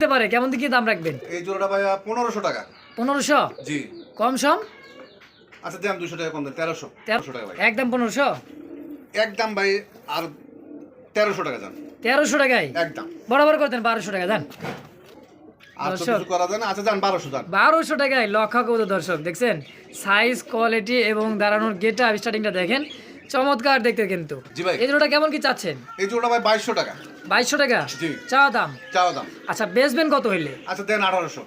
হতে পারে। কেমন দিকে দাম রাখবেন? এই জোড়াটা ভাইয়া পনেরোশো টাকা। পনেরোশো? জি। কম সম? আচ্ছা দিলাম দুশো টাকা কম দেন তেরোশো। তেরোশো টাকা ভাই একদম পনেরোশো? একদম ভাই আর তেরোশো টাকা যান। তেরোশো টাকায়? একদম। বরাবর করে দেন? বারোশো টাকা দেন আচ্ছা বারোশো টাকায় লক্ষ কত দর্শক দেখছেন? সাইজ কোয়ালিটি এবং দাঁড়ানোর গেটটা স্টার্টিংটা দেখেন। চমৎকার দেখতে কিন্তু। এই জোড়াটা কেমন কি চাচ্ছেন? এই জোড়াটা ভাই বাইশশো টাকা। বাইশশো টাকা। চাওয়া দাম? চাও দাম। আচ্ছা বেচবেন কত হইলে? আচ্ছা দেন আঠারোশো।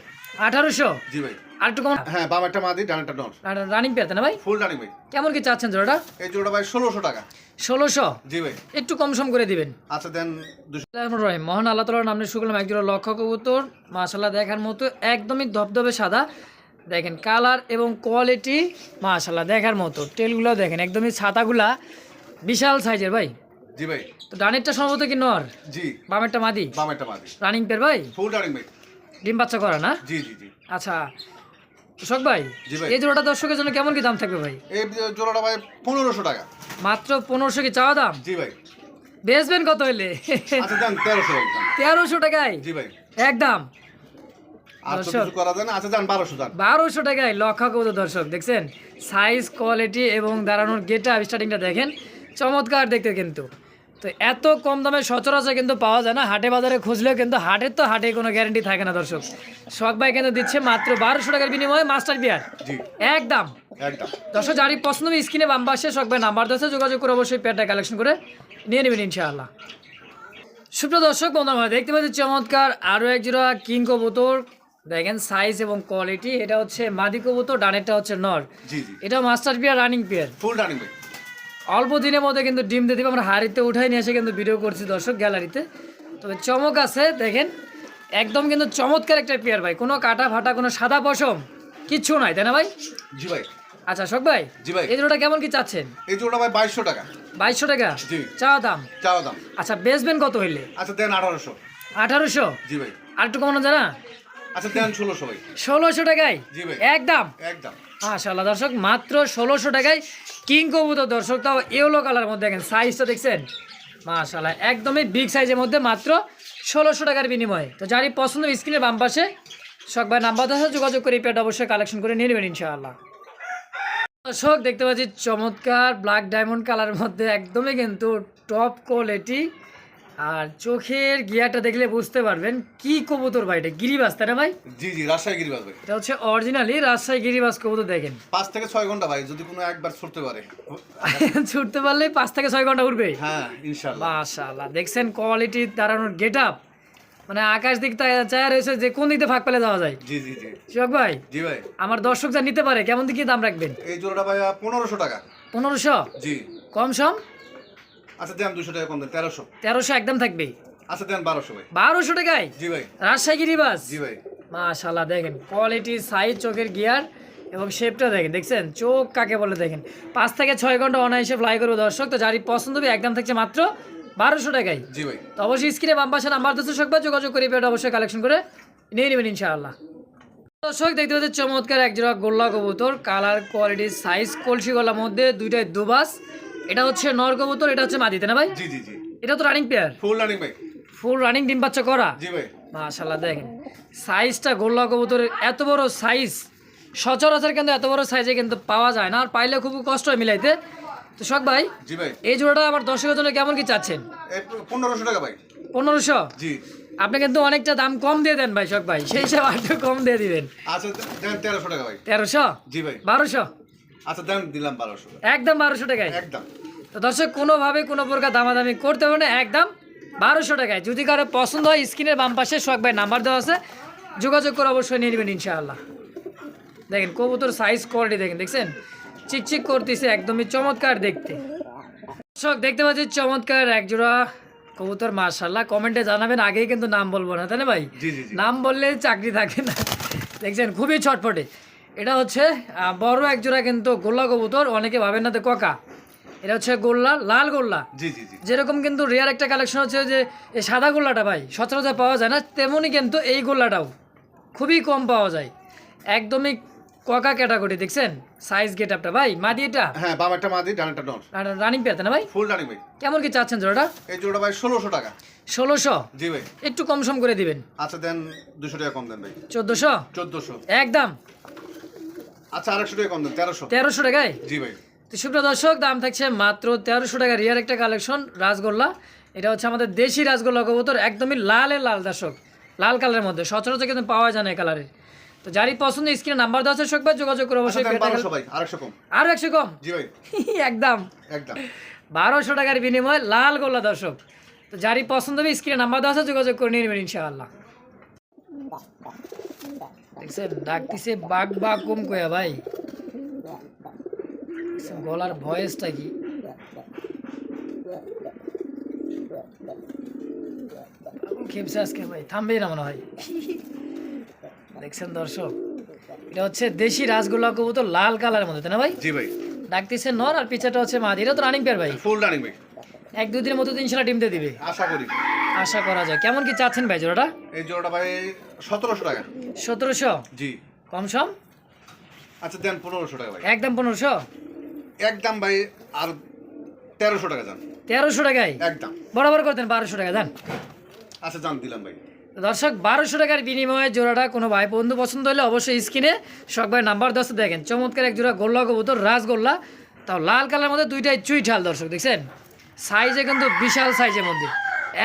আঠারোশো? জি ভাই। আর একটু কম হ্যাঁ বাম একটা মাদি ডান একটা নর। রানিং পেতে না ভাই? ফুল রানিং ভাই। কেমন কি চাচ্ছেন জোড়াটা? এই জোড়াটা ভাই ষোলোশো টাকা। ষোলোশো? জি ভাই। একটু কম সম করে দিবেন। আচ্ছা দেন। মহান আল্লাহ তালার নামে শুকলাম একজোড়া লক্ষ কবুতর। মাশাল্লাহ দেখার মতো একদমই ধবধবে সাদা। দেখেন কালার এবং কোয়ালিটি মাশাল্লাহ দেখার মতো। টেলগুলো দেখেন একদমই ছাতাগুলা বিশাল সাইজের ভাই। জি ভাই। তো ডানেরটা সম্ভবত কি নর? জি। বামেরটা মাদি? বাম একটা মাদি। রানিং পের ভাই? ফুল রানিং ভাই ডিম বাচ্চা করা না? জি জি জি। আচ্ছা শোক ভাই জি ভাই। এই জোড়াটা দর্শকের জন্য কেমন কি দাম থাকবে ভাই? এই জোড়াটা ভাই পনেরোশো টাকা। মাত্র পনেরোশো কি চাওয়া দাম? জি ভাই। বেচবেন কত হইলে? আচ্ছা তেরোশো টাকায়? জি ভাই। একদম দর্শক। করা যায় না আচ্ছা যান বারোশো যান। বারোশো টাকায় লক্ষ কত দর্শক দেখছেন? সাইজ কোয়ালিটি এবং দাঁড়ানোর গেটা স্টার্টিংটা দেখেন। চমৎকার দেখতে কিন্তু। তো এত কম দামে সচরাচর কিন্তু পাওয়া যায় না হাটে বাজারে খুঁজলেও কিন্তু হাটের তো হাটে কোনো গ্যারেন্টি থাকে না দর্শক। শখ ভাই কিন্তু দিচ্ছে মাত্র বারোশো টাকার বিনিময়ে মাস্টার বিয়ার একদম। দর্শক যারই পছন্দ স্ক্রিনে বাম পাশে শখ ভাই নাম্বার দিয়েছে যোগাযোগ করে অবশ্যই পেয়ারটা কালেকশন করে নিয়ে নেবেন ইনশাআল্লাহ। সুপ্রিয় দর্শক বন্ধুরা দেখতে পাচ্ছি চমৎকার আরও এক জোড়া কিং কবুতর দেখেন সাইজ এবং কোয়ালিটি এটা হচ্ছে মাদি কবুতর ডানেরটা হচ্ছে নর। জি জি। এটা master pair running pair full running অল্প দিনের মধ্যে কিন্তু ডিম দিয়ে দিবে আমরা হাড়িতে উঠাই নিয়ে এসে কিন্তু ভিডিও করছি দর্শক গ্যালারিতে। তবে চমক আছে দেখেন একদম কিন্তু চমৎকার একটা পেয়ার ভাই। কোনো কাটা ফাটা কোনো সাদা পশম কিচ্ছু নাই তাই না ভাই? জি ভাই। আচ্ছা শোক ভাই জি ভাই। এই জোড়াটা কেমন কি চাচ্ছেন? এই জোড়াটা ভাই বাইশশো টাকা। বাইশশো টাকা? জি। চাওয়া দাম? চাও দাম। আচ্ছা বেচবেন কত হইলে? আচ্ছা দেন আঠারোশো। আঠারোশো? জি ভাই। আর একটু কমানো জানা আচ্ছা দেন ষোলোশো ভাই। ষোলোশো টাকায়? জি ভাই। একদম? একদম। মাশাল্লাহ দর্শক মাত্র ষোলোশো টাকায় কিং কবুতর দর্শক তাও ইয়েলো কালার মধ্যে দেখেন সাইজটা দেখছেন? মাশাল্লাহ একদমই বিগ সাইজের মধ্যে মাত্র ষোলোশো টাকার বিনিময়ে। তো যারই পছন্দ স্ক্রিনের বাম পাশে শখ নাম্বার দেওয়া যোগাযোগ করে পেট অবশ্যই কালেকশন করে নিয়ে নেবেন ইনশাআল্লাহ। দর্শক দেখতে পাচ্ছি চমৎকার ব্ল্যাক ডায়মন্ড কালারের মধ্যে একদমই কিন্তু টপ কোয়ালিটি আর চোখের গিয়ারটা দেখলে বুঝতে পারবেন কি কবুতর ভাই এটা? গিরিবাস তাই না ভাই? জি জি রাজশাহী গিরিবাস ভাই। এটা হচ্ছে অরিজিনালি রাজশাহী গিরিবাস কবুতর দেখেন। পাঁচ থেকে ছয় ঘণ্টা ভাই যদি কোনো একবার ছুটতে পারে। ছুটতে পারলে পাঁচ থেকে ছয় ঘণ্টা উঠবে হ্যাঁ ইনশাল্লাহ মাশাআল্লাহ দেখছেন কোয়ালিটি দাঁড়ানোর গেট আপ মানে আকাশ দিক চায়া রয়েছে যে কোন দিকে ফাঁক পেলে যাওয়া যায়। জি জি জি। শিবক ভাই? জি ভাই। আমার দর্শক যা নিতে পারে কেমন দিকে দাম রাখবেন? এই জোড়াটা ভাইয়া পনেরোশো টাকা। পনেরোশো? জি। কম সম? আচ্ছা দেন দুশো টাকা কম দেন তেরোশো। তেরোশো একদম থাকবে আচ্ছা দেন বারোশো ভাই। বারোশো টাকায়? জি ভাই। রাজশাহী জি ভাই। মাশাল্লাহ দেখেন কোয়ালিটি সাইজ চোখের গিয়ার এবং শেপটা দেখেন দেখছেন? চোখ কাকে বলে দেখেন? পাঁচ থেকে ছয় ঘণ্টা অনায়াসে ফ্লাই করব দর্শক তো যারই পছন্দ হবে একদম থাকছে মাত্র বারোশো টাকায়। জি ভাই। তো অবশ্যই স্ক্রিনে বাম পাশে নাম্বার বা যোগাযোগ করে অবশ্যই কালেকশন করে নিয়ে নেবেন ইনশাআল্লাহ। দর্শক দেখতে পাচ্ছি চমৎকার একজোড়া গোল্লা কবুতর কালার কোয়ালিটি সাইজ কলসি গলার মধ্যে দুইটাই দুবাস। এটা হচ্ছে নর কবুতর এটা হচ্ছে মাদিতে না ভাই? জি জি জি। এটা তো রানিং পেয়ার ফুল রানিং ভাই ফুল রানিং ডিম বাচ্চা করা? জি ভাই। মাশাল্লাহ দেখেন। সাইজটা গোল্লা কবুতরের এত বড় সাইজ সচরাচর কিন্তু এত বড় সাইজে কিন্তু পাওয়া যায় না আর পাইলে খুব কষ্ট হয় মিলাইতে। তো শখ ভাই জি ভাই। এই জোড়াটা আমার দর্শকের জন্য কেমন কি চাচ্ছেন? পনেরোশো টাকা ভাই। পনেরোশো? জি। আপনি কিন্তু অনেকটা দাম কম দিয়ে দেন ভাই শখ ভাই। সেই হিসাবে আরেকটু কম দিয়ে দিবেন। আচ্ছা তেরোশো টাকা ভাই। তেরোশো? জি ভাই। বারোশো? আচ্ছা দেন দিলাম বারোশো। একদম বারোশো টাকায়? একদম। তো দর্শক কোনোভাবে কোনো প্রকার দামাদামি করতে হবে না একদম বারোশো টাকায়। যদি কারও পছন্দ হয় স্ক্রিনের বাম পাশে শখ ভাই নাম্বার দেওয়া আছে যোগাযোগ করে অবশ্যই নিয়ে নেবেন ইনশাআল্লাহ। দেখেন কবুতর সাইজ কোয়ালিটি দেখেন দেখছেন? চিকচিক করতেছে একদমই চমৎকার দেখতে। দর্শক দেখতে পাচ্ছি চমৎকার একজোড়া কবুতর মার্শাল্লাহ কমেন্টে জানাবেন আগেই কিন্তু নাম বলব না তাই না ভাই? নাম বললে চাকরি থাকে না। দেখছেন খুবই ছটফটে। এটা হচ্ছে বড় একজোড়া কিন্তু গোল্লা কবুতর অনেকে ভাবেন না তো ককা। এটা হচ্ছে গোল্লা লাল গোল্লা। জি জি জি। যেরকম কিন্তু রেয়ার একটা কালেকশন হচ্ছে যে এই সাদা গোল্লাটা ভাই সচরাচর পাওয়া যায় না তেমনই কিন্তু এই গোল্লাটাও। খুবই কম পাওয়া যায়। একদমই ককা ক্যাটাগরি দেখছেন? সাইজ গেট আপটা ভাই মাদি এটা? হ্যাঁ একটা মাদি ডান একটা নর। রানিং পেতে না ভাই? ফুল রানিং ভাই কেমন কি চাচ্ছেন জোড়াটা? এই জোড়া ভাই ষোলোশো টাকা। ষোলোশো? জি ভাই। একটু কম সম করে দিবেন। আচ্ছা দেন দুশো টাকা কম দেন ভাই। চোদ্দোশো? চোদ্দোশো। একদম। আচ্ছা আরেকশো টাকা কম দেন তেরোশো। তেরোশো টাকায়? জি ভাই। তো সুপ্রিয় দর্শক দাম থাকছে মাত্র তেরোশো টাকা রিয়ার একটা কালেকশন রাসগোল্লা। এটা হচ্ছে আমাদের দেশি রাসগোল্লা কবুতর একদমই লালে লাল দর্শক লাল কালারের মধ্যে। সচরাচর কিন্তু পাওয়া যায় না কালারের। তো যারই পছন্দ স্ক্রিনে নাম্বার দেওয়া আছে শোকবার যোগাযোগ করে আচ্ছা অবশ্যই কম। আরও একশো কম? একদম। একদম। বারোশো টাকার বিনিময়ে লাল গোল্লা দর্শক। তো যারই পছন্দ হবে স্ক্রিনে নাম্বার দেওয়া আছে যোগাযোগ করে নিয়ে নেবেন ইনশাআল্লাহ। দেখছেন ডাকতেছে বাঘ বাঘ কম কয়া ভাই। গলার ভয়েসটা কি? খেপছে আজকে ভাই। থামবেই না মনে হয়। দেখছেন দর্শক এটা হচ্ছে দেশি রাসগোল্লা কবুতর লাল কালারের মধ্যে তাই না ভাই? জি ভাই। ডাকতেছে নর আর পিছাটা হচ্ছে মাদি। এটা তো রানিং পেয়ার ভাই। ফুল রানিং ভাই। এক দুই দিনের মতো তো ইনশাল্লাহ ডিমতে দিবে। আশা করি। আশা করা যায়। কেমন কি চাচ্ছেন ভাই জোড়াটা? এই জোড়াটা ভাই সতেরোশো টাকা। সতেরোশো? জি। কম সম? আচ্ছা দেন পনেরোশো টাকা ভাই। একদম পনেরোশো? একদম ভাই আর তেরোশো টাকা যান। তেরোশো টাকায়? একদম। বরাবর করতেন বারোশো টাকা দেন আচ্ছা যান দিলাম ভাই। দর্শক বারোশো টাকার বিনিময়ে জোড়াটা কোনো ভাই বন্ধু পছন্দ হলে অবশ্যই স্ক্রিনে শখ ভাই নাম্বার দশ দেখেন। চমৎকার এক জোড়া গোল্লা কবুতর রাসগোল্লা তাও লাল কালার মধ্যে দুইটাই চুই ঠাল দর্শক দেখছেন? সাইজে কিন্তু বিশাল সাইজের মধ্যে।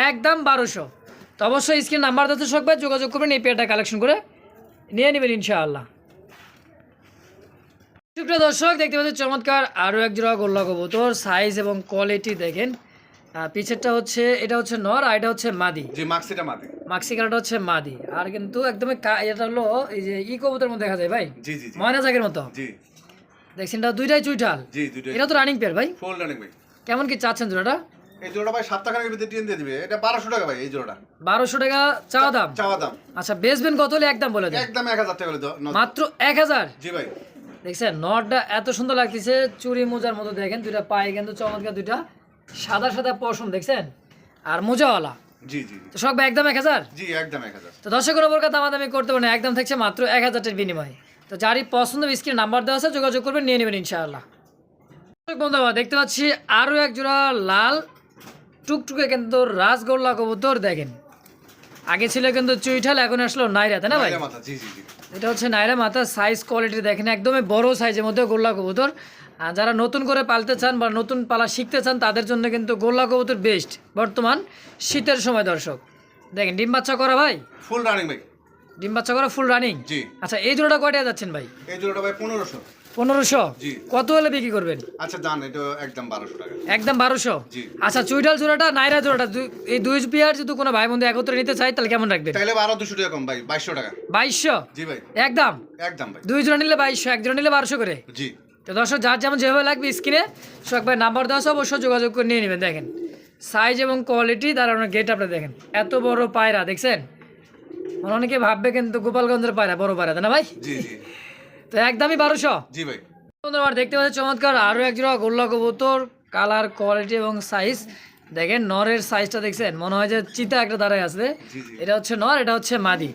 একদম বারোশো। তো অবশ্যই স্ক্রিন নাম্বার দশ শখ যোগাযোগ করবেন এই পেয়ারটা কালেকশন করে। নিয়ে নেবেন ইনশাআল্লাহ। সুপ্রিয় দর্শক দেখতে পাচ্ছেন চমৎকার আরও এক জোড়া গোল্লা কবুতর। সাইজ এবং কোয়ালিটি দেখেন। পিছেরটা হচ্ছে এটা হচ্ছে নর আর এটা হচ্ছে মাদি। জি মাক্সিটা মাদি। মাক্সি কালারটা হচ্ছে মাদি। আর কিন্তু একদমই এটা হলো এই যে ই কবুতরের মধ্যে দেখা যায় ভাই? জি জি ময়না জাগের মতো। জি। দেখছেন এটা দুইটাই চুইঠাল। জি দুটোই এটা তো রানিং পেয়ার ভাই? ফুল রানিং ভাই। কেমন কি চাচ্ছেন জোড়াটা? এই জোড়া ভাই সপ্তাহখানেকের ভিতরে টিএন দিয়ে দিবে। এটা বারোশো টাকা ভাই এই জোড়াটা। বারোশো টাকা চাওয়া দাম? চাওয়া দাম। আচ্ছা বেচবেন কত হলে? একদম বলে দেন। একদম এক হাজার টাকা দাও। মাত্র এক হাজার? জি ভাই। দেখছেন নটটা এত সুন্দর লাগতেছে চুরি মোজার মতো দেখেন দুইটা পায়ে কিন্তু চমৎকার দুইটা সাদা সাদা পশম দেখছেন? আর মোজাওয়ালা। জি জি। তো সব একদম এক হাজার? জি একদম এক হাজার। তো দর্শকের ওপর দামাদামি করতে পারেন একদম থাকছে মাত্র এক হাজারটার বিনিময়ে। তো যারই পছন্দ স্ক্রিন নাম্বার দেওয়া আছে যোগাযোগ করবেন নিয়ে নেবেন ইনশাআল্লাহ। দর্শক দেখতে পাচ্ছি আরও এক জোড়া লাল টুকটুকে কিন্তু রাজগোল্লা কবুতর দেখেন। আগে ছিল কিন্তু চুইঠাল এখন আসলো নাইরা তাই না ভাই? এটা হচ্ছে নাইরা মাথা সাইজ কোয়ালিটি দেখেন একদমই বড় সাইজের মধ্যে গোল্লা কবুতর। আর যারা নতুন করে পালতে চান বা নতুন পালা শিখতে চান তাদের জন্য কিন্তু গোল্লা কবুতর বেস্ট বর্তমান শীতের সময় দর্শক। দেখেন ডিম বাচ্চা করা ভাই? ফুল রানিং ভাই। ডিম বাচ্চা করা ফুল রানিং জি। আচ্ছা এই জোড়াটা কয়টা যাচ্ছেন ভাই? এই জোড়াটা ভাই পনেরোশো। পনেরোশো? জি। কত হলে বিক্রি করবেন? আচ্ছা দান এটা একদম বারোশো টাকা। একদম বারোশো? জি। আচ্ছা চুইটাল জোড়াটা নাইরা জোড়াটা এই দুই পেয়ার যদি কোনো ভাই বন্ধু একত্রে নিতে চাই তাহলে কেমন রাখবেন? তাইলে বারো দুশো টাকা কম ভাই বাইশশো টাকা। বাইশশো? জি ভাই। একদম? একদম ভাই। দুই জোড়া নিলে বাইশশো এক জোড়া নিলে বারোশো করে? জি। তো দর্শক যার যেমন যেভাবে লাগবে স্ক্রিনে সোহাগ ভাই নাম্বার দেওয়া আছে অবশ্যই যোগাযোগ করে নিয়ে নেবেন। দেখেন সাইজ এবং কোয়ালিটি তার আপনার গেট আপটা দেখেন। এত বড় পায়রা দেখছেন? মানে অনেকে ভাববে কিন্তু গোপালগঞ্জের পায়রা বড় পায়রা তাই না ভাই? জি জি। তো একদমই বারোশো। জি ভাই। বন্ধুরা দেখতে পাচ্ছি চমৎকার আরও এক জোড়া গোল্লা কবুতর কালার কোয়ালিটি এবং সাইজ দেখেন নরের সাইজটা দেখছেন মনে হয় যে চিতা একটা দাঁড়ায় আছে। এটা হচ্ছে নর এটা হচ্ছে মাদি।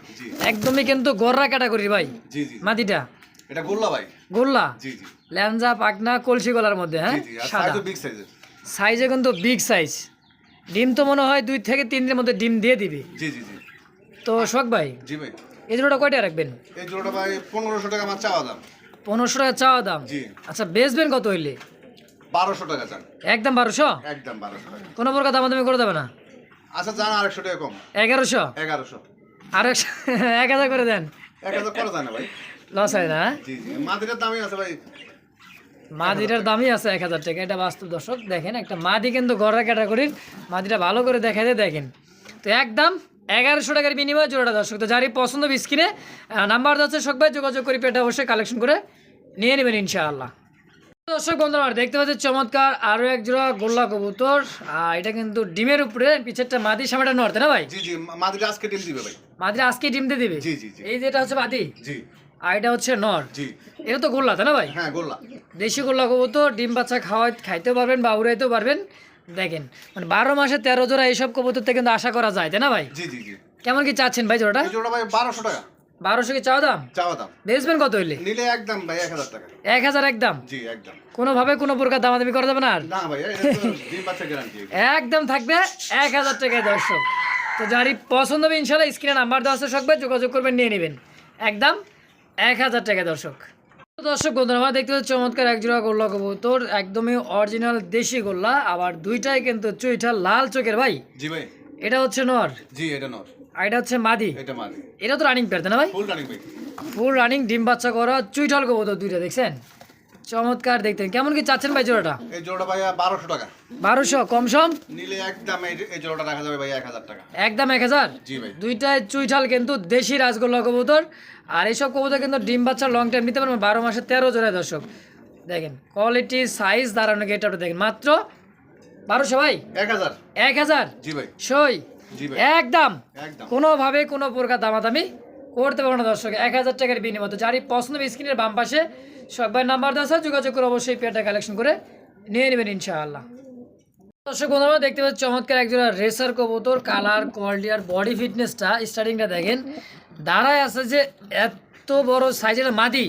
একদমই কিন্তু গররা ক্যাটাগরি ভাই মাদিটা। এটা গোল্লা ভাই। গোল্লা? জি জি। ল্যাঞ্জা পাকনা কলসি গলার মধ্যে হ্যাঁ? জি আর সাদা। বিগ সাইজের সাইজে কিন্তু বিগ সাইজ ডিম তো মনে হয় দুই থেকে তিন দিনের মধ্যে ডিম দিয়ে দিবে। জি জি জি। তো শোক ভাই জি ভাই। এই জোড়াটা কয়টা রাখবেন? এই জোড়াটা ভাই পনেরোশো টাকা আমার চাওয়া দাম। পনেরোশো টাকা চাওয়া দাম? জি। আচ্ছা বেচবেন কত হইলে? বারোশো টাকা চান। একদম বারোশো? একদম বারোশো টাকা। কোনো প্রকার দামাদামি করে দেবে না? আচ্ছা যান আরেকশো টাকা কম। এগারোশো? এগারোশো। আর একশো এক হাজার করে দেন। এক হাজার করা যায় না ভাই। লস হয় না হ্যাঁ? জি জি। মাদিটার দামই আছে ভাই। মাদিটার দামই আছে এক হাজার টাকা। এটা বাস্তব দর্শক। দেখেন একটা মাদি কিন্তু গড়া ক্যাটাগরির। মাদিটা ভালো করে দেখাই দিয়ে দেখেন। তো একদম এগারোশো টাকার বিনিময়ে জোড়াটা দর্শক তো যারই পছন্দ স্ক্রিনে নাম্বার যাচ্ছে শোক ভাই যোগাযোগ করে পেটা অবশ্যই কালেকশন করে নিয়ে নেবেন ইনশাআল্লাহ। দর্শক বন্ধুরা দেখতে পাচ্ছি চমৎকার আরও এক জোড়া গোল্লা কবুতর। আর এটা কিন্তু ডিমের উপরে পিছেরটা মাদি সামনেটা নড়তে না ভাই? জি জি মাদিটা আজকে ডিম দিবে ভাই। মাদিরা আজকে ডিম দিয়ে দিবে? জি জি এই যেটা হচ্ছে মাদি? জি। আর এটা হচ্ছে নর? জি। এটা তো গোল্লা তাই না ভাই? হ্যাঁ গোল্লা। দেশি গোল্লা কবুতর ডিম বাচ্চা খাওয়াই খাইতেও পারবেন বা উড়াইতেও পারবেন। দেখেন মানে বারো মাসে তেরো জোড়া এইসব কবুতর থেকে কিন্তু আশা করা যায় তাই না ভাই? জি জি জি। কেমন কি চাচ্ছেন ভাই জোড়াটা? জোড়া ভাই বারোশো টাকা। বারোশো কি চাও দাম? চাওয়া দাম। বেচবেন কত হইলে? নিলে একদম ভাই এক হাজার টাকা। এক হাজার একদম? জি একদম। কোনোভাবে কোনো প্রকার দামাদামি করা যাবে না আর? না ভাই একদম থাকবে এক হাজার টাকায় দর্শক। তো যারই পছন্দ হবে ইনশাল্লাহ স্ক্রিনে নাম্বার দেওয়া আছে সকবে যোগাযোগ করবেন নিয়ে নেবেন। একদম এক হাজার টাকা দর্শক। দর্শক বন্ধুরা আমরা দেখতে পাচ্ছি চমৎকার এক জোড়া গোল্লা কবুতর। একদমই অরিজিনাল দেশি গোল্লা আবার দুইটাই কিন্তু চুইটা লাল চোখের ভাই। জি ভাই। এটা হচ্ছে নর? জি এটা নর। আর এটা হচ্ছে মাদি? এটা মাদি। এটা তো রানিং পেয়ার না ভাই? ফুল রানিং ভাই ফুল রানিং ডিম বাচ্চা করা চুইটাল কবুতর দুইটা দেখছেন? চমৎকার দেখতেন কেমন কি চাচ্ছেন ভাই জোড়াটা? এই জোড়া ভাইয়া বারোশো টাকা। বারোশো কম সম? নিলে একদম এই জোড়াটা রাখা যাবে ভাই এক হাজার টাকা। একদম এক হাজার? জি ভাই। দুইটায় চুইঠাল কিন্তু দেশি রাজগোল্লা কবুতর। আর এইসব কবুতর কিন্তু ডিম বাচ্চা লং টাইম নিতে পারবেন বারো মাসে তেরো জোড়ায় দর্শক। দেখেন কোয়ালিটি সাইজ দাঁড়ানো গেট আপটা দেখেন। মাত্র বারোশো ভাই? এক হাজার। এক হাজার? জি ভাই। সই? জি ভাই। একদম। একদম। কোনোভাবে কোনো প্রকার দামাদামি করতে পারব না দর্শক এক হাজার টাকার বিনিময়। তো যারই পছন্দ স্ক্রিনের বাম পাশে সবাই নাম্বার দেওয়া আছে, যোগাযোগ করে অবশ্যই পেয়ারটা কালেকশন করে নিয়ে নেবেন ইনশাআল্লাহ। দর্শক বন্ধুরা দেখতে পাচ্ছি চমৎকার একজোড়া রেসার কবুতর কালার কোয়ালিটি আর বডি ফিটনেসটা স্টার্টিংটা দেখেন। দাঁড়ায় আছে যে এত বড় সাইজের মাদি।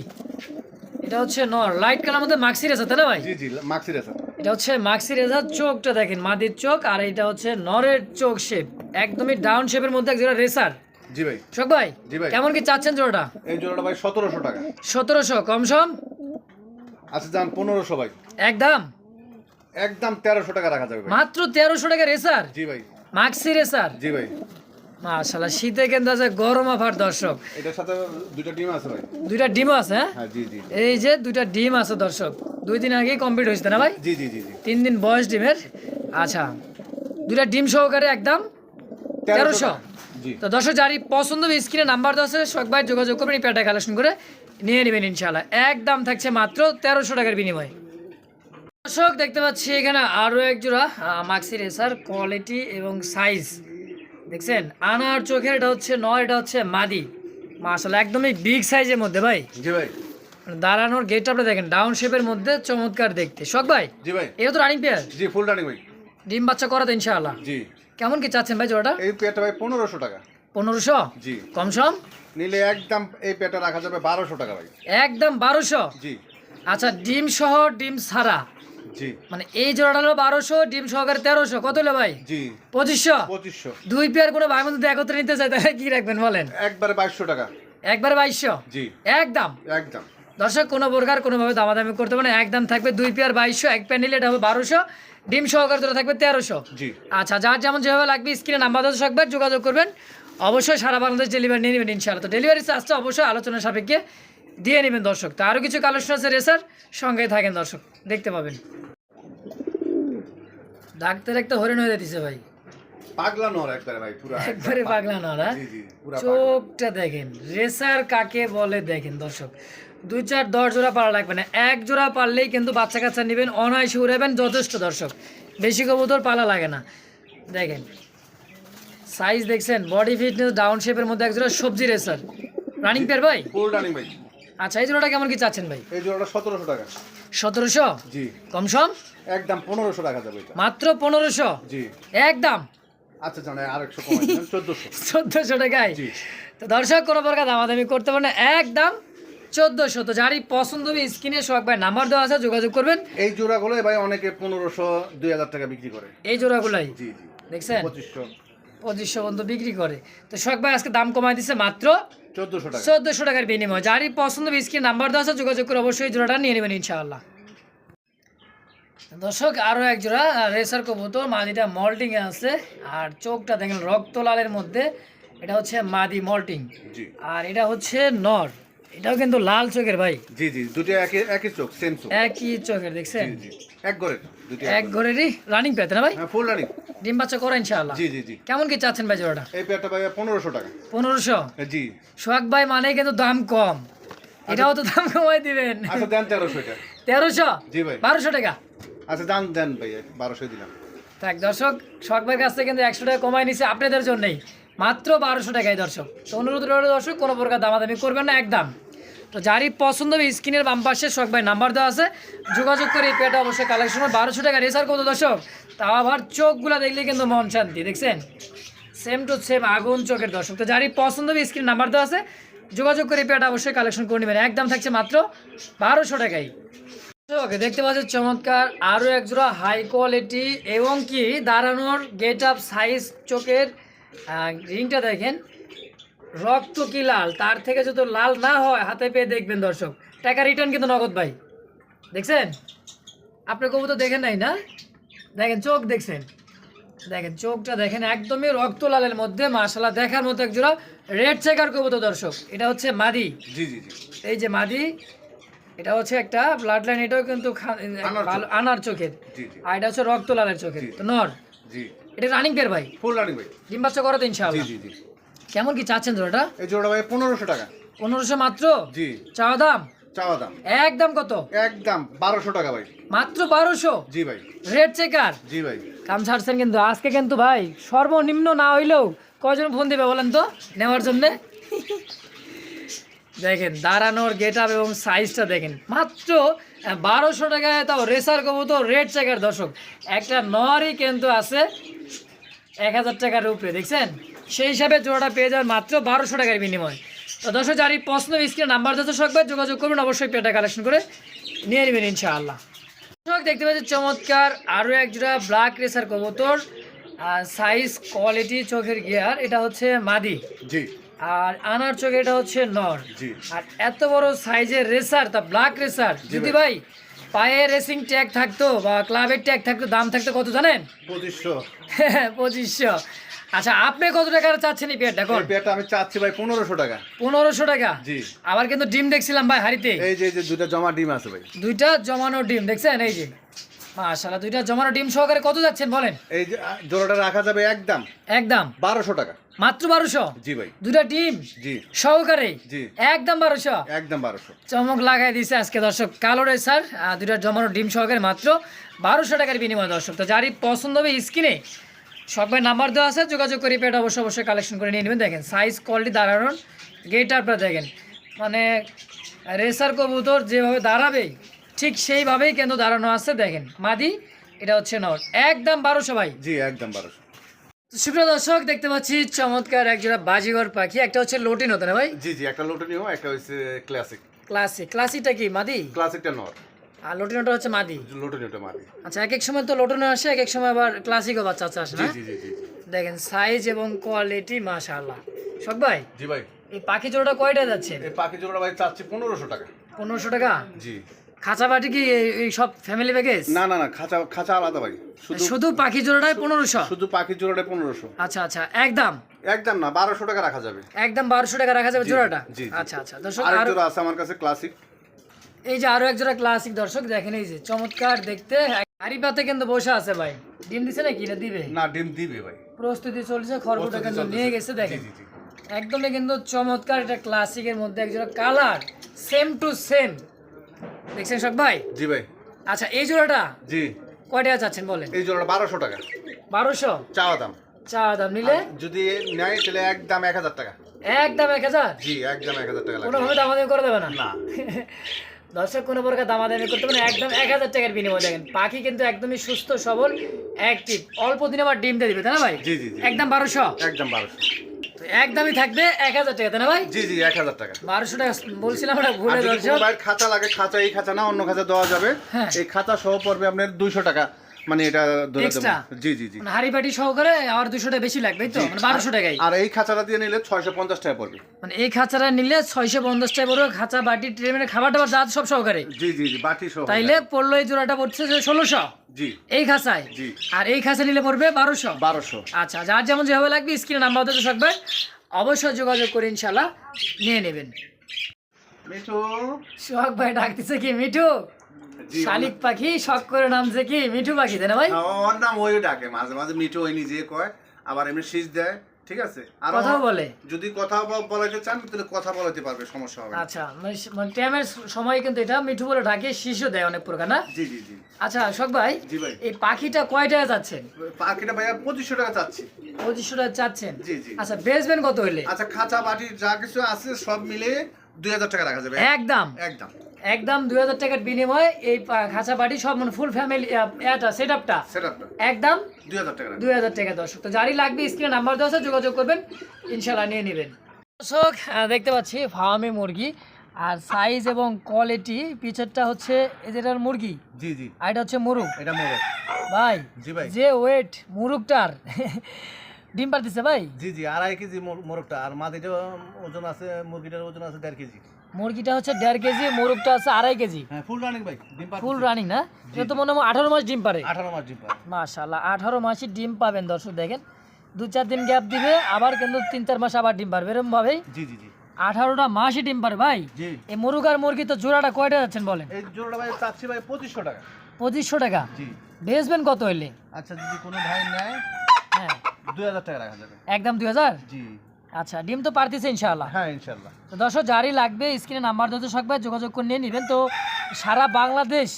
এটা হচ্ছে নর লাইট কালার মধ্যে মাক্সি রেসার তাই না ভাই? জি জি মাক্সি রেসার এটা হচ্ছে মাক্সি রেজার চোখটা দেখেন মাদির চোখ আর এটা হচ্ছে নরের চোখ শেপ একদমই ডাউন শেপের মধ্যে একজোড়া রেসার জি ভাই। শোক ভাই জি ভাই। কেমন কি চাচ্ছেন জোড়াটা? এই জোড়াটা ভাই সতেরোশো টাকা। সতেরোশো কম সম? আচ্ছা যান পনেরোশো ভাই। একদম? একদম তেরোশো টাকা রাখা যাবে ভাই। মাত্র তেরোশো টাকা রেসার? জি ভাই। মাক্সি রেসার? জি ভাই। মাশাল্লাহ শীতে কিন্তু আছে গরম আফার দর্শক। এটার সাথে দুইটা ডিম আছে ভাই। দুইটা ডিমও আছে হ্যাঁ? হ্যাঁ জি জি এই যে দুইটা ডিম আছে দর্শক। দুই দিন আগেই কমপ্লিট হয়েছে না ভাই? জি জি জি জি। তিন দিন বয়স ডিমের। আচ্ছা দুইটা ডিম সহকারে একদম তেরোশো। টাকা। তো দর্শক যারই পছন্দ হবে স্ক্রিনে নাম্বার দেওয়া আছে সবাই যোগাযোগ করবেন এই প্যাটা কালেকশন করে নিয়ে নেবেন ইনশাল্লাহ একদম থাকছে মাত্র তেরোশো টাকার বিনিময়ে। দর্শক দেখতে পাচ্ছি এখানে আরও এক জোড়া মাক্সি রেসার কোয়ালিটি এবং সাইজ দেখছেন আনার চোখের এটা হচ্ছে নয় এটা হচ্ছে মাদি। মাসাল্লাহ একদমই বিগ সাইজের মধ্যে ভাই। জি ভাই। মানে দাঁড়ানোর গেট আপনি দেখেন ডাউন শেপের মধ্যে চমৎকার দেখতে। শখ ভাই? জি ভাই। এটা তো রানিং পেয়ার জি ফুল রানিং ভাই। ডিম বাচ্চা করাতে ইনশাআল্লাহ। জি। কেমন কি চাচ্ছেন ভাই জোড়াটা? এই পেয়ারটা ভাই পনেরোশো টাকা। পনেরোশো? জি। কম সম? নিলে একদম এই পেয়ারটা রাখা যাবে বারোশো টাকা ভাই। একদম বারোশো? জি। আচ্ছা ডিম সহ ডিম ছাড়া? জি। মানে এই জোড়াটা হলো বারোশো ডিম সহকারে তেরোশো। কত হলো ভাই? জি। পঁচিশশো? পঁচিশশো। দুই পেয়ার কোনো ভাই মধ্যে একত্রে নিতে চাই তাহলে কি রাখবেন বলেন? একবারে বাইশশো টাকা। একবারে বাইশশো? জি। একদম? একদম। দর্শক কোনো প্রকার কোনোভাবে দামাদামি করতে পারে না। একদম থাকবে দুই পেয়ার বাইশশো এক পেয়ার নিলে এটা হবে বারোশো। ডিম সহকারে তোরা থাকবে তেরোশো। জি। আচ্ছা যার যেমন যেভাবে লাগবে স্ক্রিনে নাম্বার দেওয়া থাকবে যোগাযোগ করবেন। অবশ্যই সারা বাংলাদেশ ডেলিভারি নিয়ে নেবেন ইনশাআল্লাহ। তো ডেলিভারি চার্জটা অবশ্যই আলোচনা সাপেক্ষে দিয়ে নেবেন দর্শক। তো আরও কিছু কালেকশন আছে রেসার সঙ্গে থাকেন দর্শক দেখতে পাবেন। ডাক্তার একটা হরিণ হয়ে যেতেছে ভাই। পাগলা নর একবারে ভাই পুরা একবারে পাগলা। পুরা পাগলা। চোখটা দেখেন। রেসার কাকে বলে দেখেন দর্শক? দুই চার দশ জোড়া পারা লাগবে না। এক জোড়া পারলেই কিন্তু বাচ্চা কাচ্চা নেবেন অনায়াসে উড়াবেন যথেষ্ট দর্শক। বেশি কবুতর পালা লাগে না। দেখেন সাইজ দেখছেন বডি ফিটনেস ডাউন শেপের মধ্যে এক জোড়া সবজি রেসার রানিং পেয়ার ভাই? রানিং ভাই। আচ্ছা এই জোড়াটা কেমন কি চাচ্ছেন ভাই? এই জোড়াটা সতেরোশো টাকা। সতেরোশো? জি। কম সম? একদম পনেরোশো টাকা যাবে মাত্র পনেরোশো? জি। একদম আচ্ছা চোদ্দোশো। টাকায়? তো দর্শক কোনো প্রকার দামাদামি করতে পারে না। একদম চোদ্দোশো তো যারই পছন্দ হবে স্ক্রিনে শখ ভাই নাম্বার দেওয়া আছে যোগাযোগ করবেন। এই জোড়াগুলো ভাই অনেকে পনেরোশো দুই হাজার টাকা বিক্রি করে। এই জোড়াগুলাই? জি জি। দেখছেন? পঁচিশশো। পঁচিশশো পর্যন্ত বিক্রি করে। তো শখ ভাই আজকে দাম কমাই দিচ্ছে মাত্র চোদ্দোশো টাকা। চোদ্দোশো টাকার বিনিময়। যারই পছন্দ হবে স্ক্রিনে নাম্বার দেওয়া আছে যোগাযোগ করে অবশ্যই জোড়াটা নিয়ে নেবেন ইনশাআল্লাহ। দর্শক আরও এক জোড়া রেসার কবুতর মাদিটা মল্টিং আছে। আর চোখটা দেখেন রক্ত লালের মধ্যে। এটা হচ্ছে মাদি মল্টিং। আর এটা হচ্ছে নর। এটাও কিন্তু লাল চোখের ভাই। জি জি দুটো একই একই চোখ সেম চোখ। একই চোখের দেখছেন? জি জি এক ঘরে দুটো এক ঘরেরই রানিং পেতে না ভাই? হ্যাঁ ফুল রানিং ডিম বাচ্চা করা ইনশাআল্লাহ। জি জি জি। কেমন কি চাচ্ছেন ভাই জোড়াটা? এই পেয়ারটা ভাই পনেরোশো টাকা। পনেরোশো? জি। সোহাগ ভাই মানে কিন্তু দাম কম। এটাও তো দাম কমাই দিবেন। আচ্ছা দেন তেরোশো এটা। তেরোশো? জি ভাই। বারোশো টাকা? আচ্ছা দাম দেন ভাই বারোশো দিলাম। থাক দর্শক সোহাগ ভাইয়ের কাছ থেকে কিন্তু একশো টাকা কমাই নিছে আপনাদের জন্যই। মাত্র বারোশো টাকায় দর্শক। তো অনুরোধ রইল দর্শক কোনো প্রকার দামাদামি করবেন না একদম। তো যারই পছন্দ হবে স্ক্রিনের বাম পাশে সোহাগ ভাই নাম্বার দেওয়া আছে। যোগাযোগ করে এই পেটা অবশ্যই কালেকশন বারোশো টাকা রেসার কত দর্শক। তাও আবার চোখগুলা দেখলে কিন্তু মন শান্তি, দেখছেন? সেম টু সেম আগুন চোখের দর্শক। তো যারই পছন্দ হবে স্ক্রিন নাম্বার দেওয়া আছে, যোগাযোগ করে পেয়ারটা অবশ্যই কালেকশন করে নেবেন। একদম থাকছে মাত্র বারোশো টাকাই ওকে দেখতে পাচ্ছেন চমৎকার আরও একজোড়া হাই কোয়ালিটি এবং কি দাঁড়ানোর গেট আপ সাইজ চোখের রিংটা দেখেন। রক্ত কি লাল? তার থেকে যদি লাল না হয় হাতে পেয়ে দেখবেন দর্শক। টাকা রিটার্ন কিন্তু নগদ ভাই। দেখছেন? আপনি কবুতর দেখেন নাই না? দেখেন চোখ দেখছেন? দেখেন চোখটা দেখেন একদমই রক্ত লালের মধ্যে মাশাল্লাহ দেখার মতো এক জোড়া রেড চেকার কবুতর দর্শক। এটা হচ্ছে মাদি। জি জি জি। এই যে মাদি এটা হচ্ছে একটা ব্লাড লাইন এটাও কিন্তু আনার ভালো- আনার চোখের। আর এটা হচ্ছে রক্ত লালের চোখের। তো নর। জি। এটা রানিং পেয়ার ভাই। ফুল রানি ভাই ডিম বাচ্চা করো তো জি ইনশাআল্লাহ জি জি। কেমন কি চাচ্ছেন জোড়াটা? এই জোড়া ভাই পনেরোশো টাকা। পনেরোশো মাত্র? জি। চাওয়া দাম? চাওয়া দাম। একদম কত? একদম বারোশো টাকা ভাই। মাত্র বারোশো? জি ভাই। Red checker? জি ভাই। কাম ছাড়ছেন কিন্তু। আজকে কিন্তু ভাই সর্বনিম্ন না হইলেও কজন ফোন দিবে বলেন তো? নেওয়ার জন্যে? দেখেন দাঁড়ানোর গেট আপ এবং সাইজটা দেখেন। মাত্র বারোশো টাকায় তাও রেসার কবুতর রেড চেকার দর্শক। একটা নরই কিন্তু আছে। এক হাজার টাকার উপরে দেখছেন? সেই হিসাবে জোড়াটা পেয়ে যাবেন মাত্র বারোশো টাকার বিনিময়। তো দর্শক যারই প্রশ্ন স্ক্রিনে নাম্বার যত সকবে যোগাযোগ করবেন। অবশ্যই পেটা কালেকশন করে নিয়ে নেবেন ইনশাআল্লাহ। দর্শক দেখতে পাচ্ছি চমৎকার আরও এক জোড়া ব্ল্যাক রেসার কবুতর সাইজ কোয়ালিটি চোখের গিয়ার এটা হচ্ছে মাদি। জি। আর আনার চোখে এটা হচ্ছে নর। জি। আর এত বড় সাইজের রেসার তা ব্ল্যাক রেসার যদি ভাই। পায়ে রেসিং ট্যাগ থাকতো বা ক্লাবের ট্যাগ থাকতো দাম থাকতো কত জানেন? পঁচিশশো। পঁচিশশো। আচ্ছা আপনি কত টাকার চাচ্ছেন এই পেয়ারটা কোন? পেয়ারটা আমি চাচ্ছি ভাই পনেরোশো টাকা। পনেরোশো টাকা? জি। আবার কিন্তু ডিম দেখছিলাম ভাই হাড়িতে। এই যে এই যে দুটা জমা ডিম আছে ভাই। দুইটা জমানো ডিম দেখছেন? এই যে মাশাআল্লাহ দুইটা জমানো ডিম সহকারে কত যাচ্ছেন বলেন? এই যে জোড়াটা রাখা যাবে একদম। একদম? বারোশো টাকা। মাত্র বারোশো? জি ভাই। দুইটা ডিম? জি। সহকারে? জি। একদম বারোশো? একদম বারোশো। চমক লাগাই দিয়েছে আজকে দর্শক কালো রেসার দুইটা জমানো ডিম সহকারে মাত্র বারোশো টাকার বিনিময়ে দর্শক। তো যারই পছন্দ হবে স্ক্রিনে সবাই নাম্বার দেওয়া আছে যোগাযোগ করে পেট অবশ্যই অবশ্যই কালেকশন করে নিয়ে নেবেন। দেখেন সাইজ কোয়ালিটি দাঁড়ানোর গেট আপনারা দেখেন মানে রেসার কবুতর যেভাবে দাঁড়াবে ঠিক সেইভাবেই কিন্তু দাঁড়ানো আছে। দেখেন মাদি এটা হচ্ছে নর। একদম বারোশো ভাই। জি একদম বারোশো। সুপ্রিয় দর্শক দেখতে পাচ্ছি চমৎকার একজোড়া বাজিঘর পাখি একটা হচ্ছে লোটিন হতো না ভাই? জি জি একটা লোটনীয় একটা হচ্ছে ক্লাসিক ক্লাসিক ক্লাসিকটা কি মাদি? ক্লাসিকটা নর। আর লোটিনোটা হচ্ছে মাদি? মারি আচ্ছা এক এক সময় তো লোটনে আসে এক এক সময় আবার ক্লাসিকও বাচ্চা বাচ্চা আসে জি জি জি দেখেন সাইজ এবং কোয়ালিটি মাশাআল্লাহ। সব ভাই? জি ভাই। এই পাখি জোড়াটা কয়টা যাচ্ছে? এই পাখি জোড়া ভাই চাচ্ছি পনেরোশো টাকা। পনেরোশো টাকা? জি। খাঁচা কি এই- সব ফ্যামিলি প্যাকেজ না না না খাঁচা খাঁচা আলাদা ভাই। শুধু পাখি জোড়াটাই পনেরোশো? শুধু পাখির জোড়াটা পনেরোশো। আচ্ছা আচ্ছা একদম? একদম না বারোশো টাকা রাখা যাবে। একদম বারোশো টাকা রাখা যাবে জোড়াটা। আচ্ছা আচ্ছা দর্শক আর জোড়া আছে আমার কাছে ক্লাসিক এই যে আরও এক জোড়া ক্লাসিক দর্শক দেখেন এই যে চমৎকার দেখতে। হাড়ি পাতে কিন্তু বসে আছে ভাই। ডিম দিছে নাকি? না দিবে? না ডিম দিবে ভাই। প্রস্তুতি চলছে খড়গুটা কিন্তু নিয়ে গেছে দেখেন। একদমই কিন্তু চমৎকার এটা ক্লাসিকের মধ্যে একজন কালার সেম টু সেম দেখছেন সব ভাই? জি ভাই। আচ্ছা এই জোড়াটা জি। কয় টাকা চাচ্ছেন বলেন? এই জোড়াটা বারোশো টাকা। বারোশো? চাওয়া দাম। চা দাম নিলে? যদি নেয় তাহলে একদম এক হাজার টাকা। একদম এক হাজার? জি একদম এক হাজার টাকা লাগবে। কোনোভাবে দামাদামি করে দেবে না? না। দর্শক কোনো প্রকার দামাদামি করতে পারেন একদম এক হাজার টাকার বিনিময় দেখেন। পাখি কিন্তু একদমই সুস্থ সবল অ্যাক্টিভ অল্প দিনে আবার ডিম দিয়ে দিবে তাই না ভাই? জি জি একদম বারোশো? একদম বারোশো। একদমই থাকবে এক হাজার টাকা তাই না ভাই? জি জি এক হাজার টাকা। বারোশো টাকা বলছিলাম ওটা ভুলে খাতা লাগে খাতা এই খাতা না অন্য খাতা দেওয়া যাবে। হ্যাঁ। এই খাতা সহ পড়বে আপনার দুইশো টাকা। মানে এটা ধরে জি জি জি। মানে হাড়ি বাটি সহকারে আর টাকা বেশি লাগবে তো? মানে টাকাই আর এই খাঁচাটা দিয়ে নিলে ছয়শো পঞ্চাশ টাকা পড়বে। মানে এই খাঁচাটা নিলে ছয়শো পঞ্চাশ টাকা পড়বে খাঁচা বাটি ট্রে মানে খাবার টাবার দাঁত সব সহকারে। জি জি জি বাটি সহ। তাইলে পড়ল এই জোড়াটা পড়ছে ষোলোশো। জি। এই খাঁচায়? জি। আর এই খাঁচা নিলে পড়বে বারোশো। বারোশো। আচ্ছা যার যেমন যেভাবে লাগবে স্ক্রিনে নাম্বার দিতে থাকবে অবশ্যই যোগাযোগ করে ইনশাল্লাহ নিয়ে নেবেন। মিঠু। সোহাগ ভাই ডাকতেছে কি মিঠু? শালিক পাখি শখ করে নামছে কি? মিঠু পাখি তাই না ভাই? হ্যাঁ, ওর নাম ওই ডাকে মাঝে মাঝে মিঠু ওই নিজে কয় আবার এমনি শীষ দেয় ঠিক আছে? আর কথাও বলে। যদি কথা বল- বলাইতে চান তাহলে কথা বলাতে পারবে সমস্যা হবে আচ্ছা মানে মানে টাইমের সময় কিন্তু এটা মিঠু বলে ডাকে শিশু দেয় অনেক প্রকার না? জি জি জি। আচ্ছা শখ ভাই জি ভাই। এই পাখিটা কয় টাকা যাচ্ছেন পাখিটা ভাইয়া পঁচিশশো টাকা চাচ্ছি। পঁচিশশো টাকা চাচ্ছেন? জি, জি। আচ্ছা বেচবেন কত হইলে? আচ্ছা খাঁচা বাটি যা কিছু আছে সব মিলে দুই হাজার টাকা রাখা যাবে। একদম। একদম। একদম দুই হাজার টাকার বিনিময়ে এই খাঁচা বাড়ি সব মানে ফুল ফ্যামিলি এটা সেট আপটা একদম। দুই হাজার টাকা রাখা দুই হাজার টাকা দর্শক। তো যারই লাগবে স্ক্রিনে নাম্বার দেওয়া আছে যোগাযোগ করবেন ইনশাল্লাহ নিয়ে নেবেন। দর্শক দেখতে পাচ্ছি ফার্মে মুরগি আর সাইজ এবং কোয়ালিটি পিছরটা হচ্ছে এই যেটার মুরগি? জি জি। আর এটা হচ্ছে মুরগ? এটা মোরগ। ভাই জি ভাই। যে ওয়েট মুরগটার ডিম পারতেছে ভাই? জি জি আড়াই কেজি মোরগটা। আর মাদিটা ওজন আছে মুরগিটার ওজন আছে দেড় কেজি। মুরগিটা হচ্ছে দেড় কেজি মুরগটা আছে আড়াই কেজি। হ্যাঁ ফুল রানিং ভাই ডিম ফুল রানিং না? এটা তো মনে হয় আঠারো মাস ডিম পারে। আঠারো মাস ডিম পারে। মাশাল্লাহ আঠারো মাসই ডিম পাবেন দর্শক দেখেন। দু চার দিন গ্যাপ দিবে আবার কিন্তু তিন চার মাস আবার ডিম পারবে এরকম ভাবেই। জি জি জি। আঠারোটা মাসই ডিম পারে ভাই? এই মুরগ আর মুরগি তো জোড়াটা কয়টা যাচ্ছেন বলেন? এই জোড়াটা ভাই চাচ্ছি ভাই পঁচিশশো টাকা। পঁচিশশো টাকা? জি। বেচবেন কত হইলে? আচ্ছা যদি কোনো ভাই নেয়। হ্যাঁ। দুই হাজার টাকা রাখা যাবে। একদম দুই হাজার? জি। আচ্ছা ডিম তো পারতেছে ইনশাআল্লাহ। হ্যাঁ ইনশাল্লাহ তো দর্শক যারই লাগবে স্ক্রিনে নাম্বার দিতে থাকবে যোগাযোগ করে নিয়ে নেবেন। তো সারা বাংলাদেশ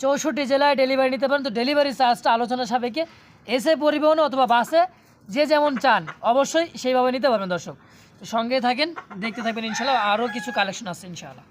চৌষট্টি জেলায় ডেলিভারি নিতে পারেন। তো ডেলিভারি চার্জটা আলোচনা সাপেক্ষে এসে পরিবহনে অথবা বাসে যে যেমন চান অবশ্যই সেইভাবে নিতে পারবেন দর্শক। তো সঙ্গে থাকেন দেখতে থাকবেন ইনশাল্লাহ আরও কিছু কালেকশন আছে ইনশাআল্লাহ।